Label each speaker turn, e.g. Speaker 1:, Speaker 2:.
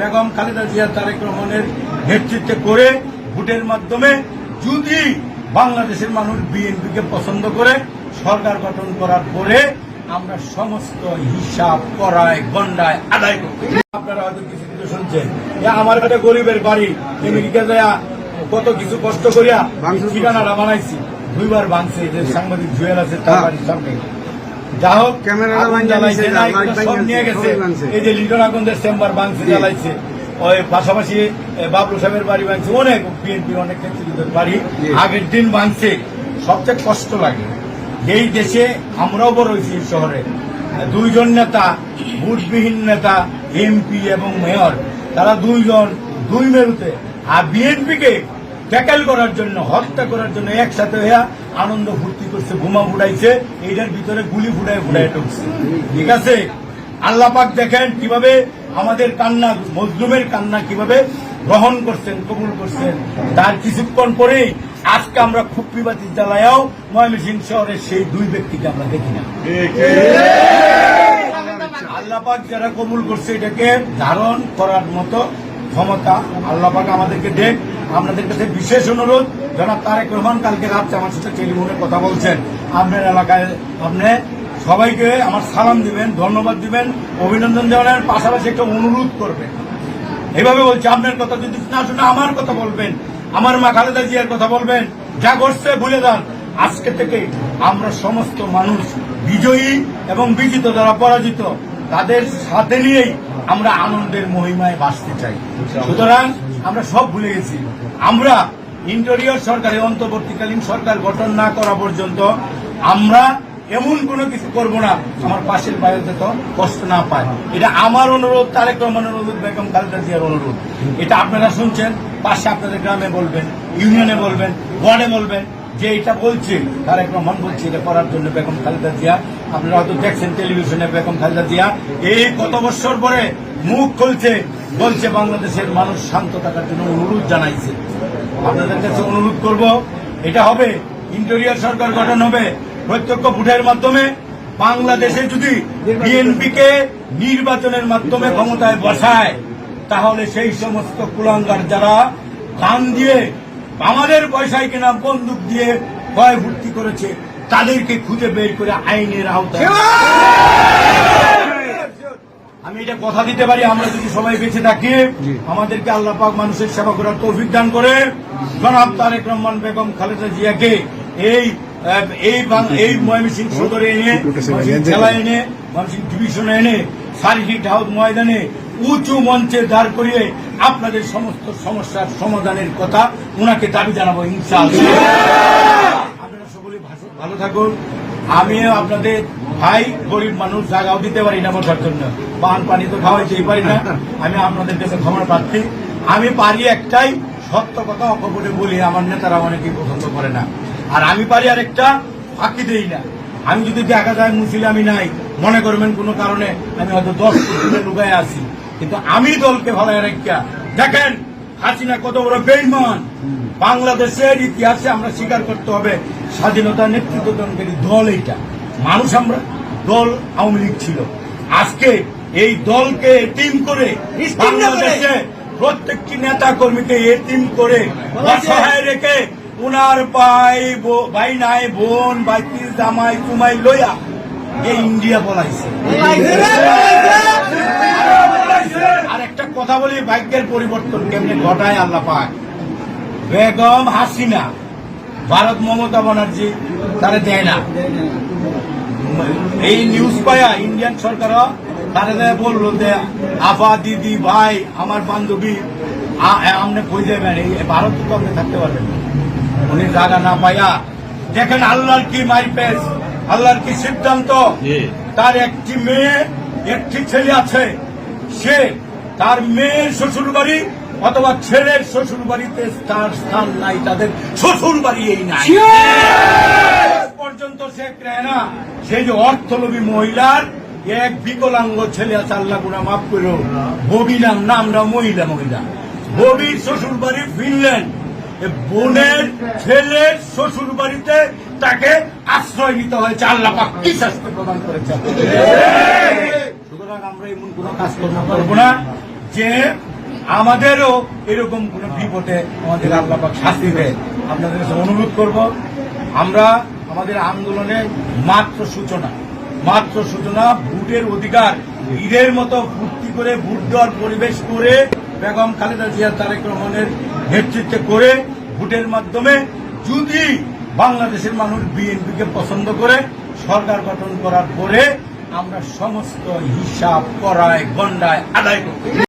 Speaker 1: বেগম খালেদা জিয়া তারেক রহমানের নেতৃত্বে করে ভোটের মাধ্যমে যদি বাংলাদেশের মানুষ বিএনপিকে পছন্দ করে সরকার গঠন করার পরে আমরা সমস্ত হিসাব করায় গন্ডায় আদায় করতে আপনারা হয়তো কিছু কিছু শুনছেন আমার একটা গরিবের বাড়ি আমেরিকা যায় কত কিছু কষ্ট করিয়া ঠিকানাটা বানাইছি। দুইবার ভাঙছে যে সাংবাদিক জুয়েল আছে তার
Speaker 2: হ্যাঁ।
Speaker 1: বাড়ির সামনে। যা হোক আগুন জ্বালাইছে না,
Speaker 2: লাইট
Speaker 1: এগুলো সব নিয়ে গেছে। এই যে লিটন আগুনদের চেম্বার ভাঙছে জ্বালাইছে। ওই পাশাপাশি বাবলু সাহেবের বাড়ি ভাঙছে। অনেক অনেক নেতৃত্বের বাড়ি। আগের দিন ভাঙছে। সবচেয়ে কষ্ট লাগে। এই দেশে আমরাও বড় হয়েছি শহরে। দুইজন নেতা ভোটবিহীন নেতা এমপি এবং মেয়র তারা দুইজন দুই মেরুতে। আর বিএনপিকে ট্যাকেল করার জন্য হত্যা করার জন্য একসাথে হয়ে আনন্দ ফুর্তি করছে, বোমা ফুটাইছে, এইটার ভিতরে গুলি ফুটায় ফুটায় ঢুকছে ঠিক আছে? আল্লাহ পাক দেখেন কীভাবে আমাদের কান্না, মজলুমের কান্না কীভাবে গ্রহণ করছেন, কবুল করছেন। তার কিছুক্ষণ পরেই আজকে আমরা খুব খুপ্পিবাতি জ্বালায়াও ময়মনসিংহ শহরের সেই দুই ব্যক্তিকে আমরা দেখি না। আল্লাহ পাক যারা কবুল করছে এটাকে ধারণ করার মতো ক্ষমতা আল্লাহ পাক আমাদেরকে দেখ আপনাদের কাছে বিশেষ অনুরোধ, জনাব তারেক রহমান কালকে রাত্রে আমার সাথে টেলিফোনে কথা বলছেন। আপনার এলাকায় আপনি সবাইকে আমার সালাম দিবেন, ধন্যবাদ দিবেন, অভিনন্দন জানাবেন পাশাপাশি একটা অনুরোধ করবেন। এভাবে বলছি, আপনার কথা যদি না শুনে আমার কথা বলবেন, আমার মা খালেদা জিয়ার কথা বলবেন, যা করছে ভুলে যান। আজকে থেকে আমরা সমস্ত মানুষ বিজয়ী এবং বিজিত যারা পরাজিত, তাদের সাথে নিয়েই আমরা আনন্দের মহিমায় বাঁচতে চাই। সুতরাং আমরা সব ভুলে গেছি। আমরা ইন্টেরিয়র সরকারে অন্তর্বর্তীকালীন সরকার গঠন না করা পর্যন্ত আমরা এমন কোনো কিছু করব না, আমার পাশের বাইরে যত কষ্ট না পায়। এটা আমার অনুরোধ, তারেক রহমানের অনুরোধ, বেগম খালেদা জিয়ার অনুরোধ। এটা আপনারা শুনছেন, পাশে আপনাদের গ্রামে বলবেন, ইউনিয়নে বলবেন, ওয়ার্ডে বলবেন, যে এটা বলছে, তারেক রহমান বলছে, এটা করার জন্য বেগম খালেদা জিয়া। আপনারা হয়তো দেখছেন টেলিভিশনে বেগম খালেদা জিয়া। এই কত বছর পরে মুখ খুলছে বলছে বাংলাদেশের মানুষ শান্ত থাকার জন্য অনুরোধ জানাইছে। আপনাদের কাছে অনুরোধ করব এটা হবে ইন্টেরিয়র সরকার গঠন হবে প্রত্যক্ষ ভোটের মাধ্যমে বাংলাদেশে যদি বিএনপিকে নির্বাচনের মাধ্যমে ক্ষমতায় বসায় তাহলে সেই সমস্ত কুলাঙ্গার যারা দান দিয়ে আমাদের পয়সায় কিনা বন্দুক দিয়ে ভয় ভর্তি করেছে তাদেরকে খুঁজে বের করে আইনের আওতায় আমি এটা কথা দিতে পারি আমরা যদি সবাই বেঁচে থাকি আমাদেরকে আল্লাহ পাক মানুষের সেবা করার তৌফিক দান করে। জনাব তারেক রহমান বেগম খালেদা জিয়াকে এই এই এই ময়মনসিং সদরে এনে জেলা এনে ময়মনসিং ডিভিশনে এনে শারীরিক হাউস ময়দানে উঁচু মঞ্চে দাঁড় করিয়ে আপনাদের সমস্ত সমস্যার সমাধানের কথা ওনাকে দাবি জানাব ইনশাআল্লাহ। আপনারা সকলে ভালো থাকুন। আমিও আপনাদের ভাই, গরিব মানুষ, জায়গাও দিতে পারি না বসার জন্য। পান পানি তো খাওয়াইতেই পারি না। আমি আপনাদের কাছে ক্ষমা প্রার্থী। আমি পারি একটাই, সত্য কথা অকপটে বলি, আমার নেতারা অনেকেই পছন্দ করে না। আর আমি পারি আর একটা ফাঁকি দেই না। আমি যদি দেখা যায় মুসিলে আমি নাই, মনে করবেন কোনো কারণে আমি হয়তো দশ ফুটে লুকায় আছি। কিন্তু আমি দলকে ভালো রেখা দেখেন, হাসিনা কত বড় বেইমান। বাংলাদেশের ইতিহাসে আমরা স্বীকার করতে হবে, স্বাধীনতা নেতৃত্বদানকারী দল এইটা। মানুষ আমরা দল আওয়ামী লীগ ছিল। আজকে এই দলকে এটিম করে বাংলাদেশে প্রত্যেকটি নেতা কর্মীকে এটিম করে অসহায় রেখে উনার ভাই ভাই নাই বোন বাইতির জামাই চুমাই লইয়া এই ইন্ডিয়া বলাইছে আর একটা কথা বলি ভাগ্যের পরিবর্তন কেমনে ঘটায় আল্লাহ পাক? বেগম হাসিনা ভারত মমতা ব্যানার্জি তারা দেয় না। এই নিউজ পায়া ইন্ডিয়ান সরকার তারা বলল যে আফা দিদি ভাই আমার বান্ধবী আ- আপনি কই যাবেন? এই ভারত তো আপনি থাকতে পারবেন উনি জায়গা না পাইয়া দেখেন আল্লাহর কি মাইপেস আল্লাহর কি সিদ্ধান্ত। তার একটি মেয়ে একটি ছেলে আছে সে তার মেয়ের শ্বশুর বাড়ি অথবা ছেলের শ্বশুর বাড়িতে তার স্থান নাই তাদের শ্বশুর বাড়ি এই নাই। পর্যন্ত সে রেহনা সেই যে অর্থলোভী মহিলার এক বিকলাঙ্গ ছেলে আছে আল্লাহ গুনা মাফ করো। ববি নাম নামটা মহিলা মহিলা। ববির শ্বশুর বাড়ি ফিনল্যান্ড। বোনের ছেলের শ্বশুর বাড়িতে তাকে আশ্রয় নিতে হয়েছে আল্লাহ পাক কি শাস্তি প্রদান করেছে। সুতরাং আমরা এমন কোন কাজকর্ম করব না যে আমাদেরও এরকম কোন বিপদে আমাদের আল্লাপাক শাস্তি দেয়। আপনাদের কাছে অনুরোধ করব, আমরা আমাদের আন্দোলনের মাত্র সূচনা মাত্র সূচনা, ভোটের অধিকার, ঈদের মতো ফুর্তি করে ভোট দেওয়ার পরিবেশ করে বেগম খালেদা জিয়া তারেক রহমানের নেতৃত্বে করে ভোটের মাধ্যমে যদি বাংলাদেশের মানুষ বিএনপিকে পছন্দ করে, সরকার গঠন করার পরে আমরা সমস্ত হিসাব করায় গন্ডায় আদায় করব।